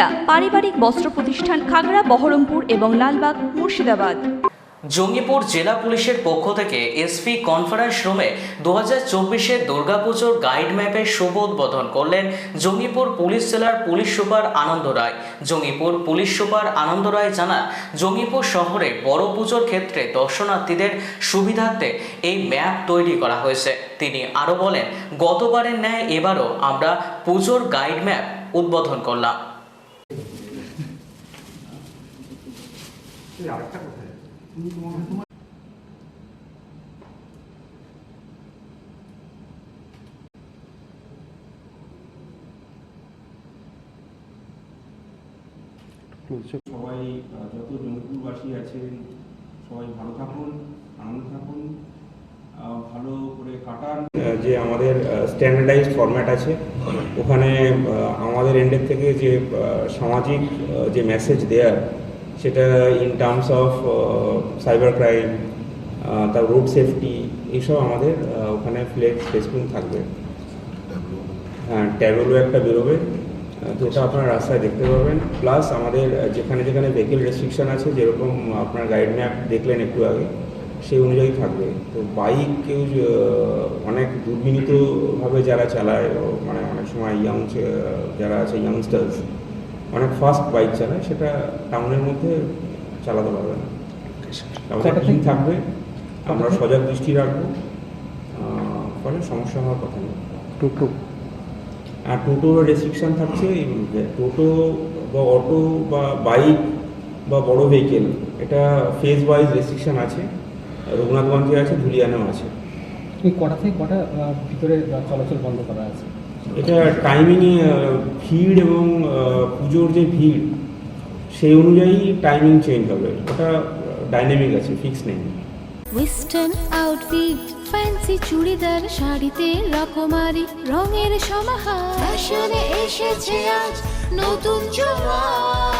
সুনিতা পারিবারিক বস্ত্র প্রতিষ্ঠান খাগড়া, বহরমপুর এবং লালবাগ, মুর্শিদাবাদ। জঙ্গিপুর জেলা পুলিশের পক্ষ থেকে এসপি কনফারেন্স রুমে দু হাজার চব্বিশের দুর্গাপুজোর গাইড ম্যাপের শুভ উদ্বোধন করলেন জঙ্গিপুর পুলিশ জেলার police super Anand Roy. Jangipur police super Anand Roy জানান, জঙ্গিপুর শহরে বড় পুজোর ক্ষেত্রে দর্শনার্থীদের সুবিধার্থে এই ম্যাপ তৈরি করা হয়েছে। তিনি আরও বলেন, গতবারের ন্যায় এবারও আমরা পুজোর গাইড ম্যাপ উদ্বোধন করলাম। সবাই যত জঙ্গিপুরবাসী আছেন, সবাই ভালো থাকুন, আনন্দ থাকুন ভালো করে কাটান। যে আমাদের স্ট্যান্ডার্ডাইজ ফরম্যাট আছে, ওখানে আমাদের এন্ডের থেকে যে সামাজিক যে মেসেজ দেয়ার সেটা in terms of cyber crime তার রোড সেফটি এইসব আমাদের ওখানে ফ্লেক্স ফেসবুক থাকবে। হ্যাঁ ট্যাবেলও একটা বেরোবে আহ, যেটা আপনারা রাস্তায় দেখতে পাবেন। প্লাস আমাদের যেখানে যেখানে ভেহিকেল রেস্ট্রিকশন আছে যেরকম আপনার গাইড ম্যাপ দেখলেন একটু আগে সেই অনুযায়ী থাকবে। তো বাইক কেউ অনেক দুর্বিনীতভাবে যারা চালায় মানে অনেক সময় ইয়াং যারা আছে ইয়াংস্টার্স অনেক ফাস্ট বাইক চালায় সেটা টাউনের মধ্যে চালাতে পারবে না। আমাদের থাকবে আমরা সজাগ দৃষ্টি রাখব ফলে সমস্যা হওয়ার কথা নেই টোটো। আর টোটোর রেস্ট্রিকশন থাকছে টোটো বা অটো বা বাইক বা বড় ভেহিকেল এটা ফেজ ওয়াইজ রেস্ট্রিকশান আছে রঘুনাথগঞ্জে আছে ধুলিয়ানেও আছে। এই কটা থেকে কটা ভিতরে চলাচল বন্ধ করা আছে? এটা টাইমিংয়ে ভিড় এবং পুজোর যে ভিড়, সেই অনুযায়ী টাইমিং চেঞ্জ হবে। ওটা ডাইনামিক আছে ফিক্স নেই। ওয়েস্টার্ন আউটফিট ফ্যান্সি চুড়িদার, শাড়িতে রকমারি, রঙের সমাহার। ফ্যাশনে এসেছে আজ নতুন সুনিতা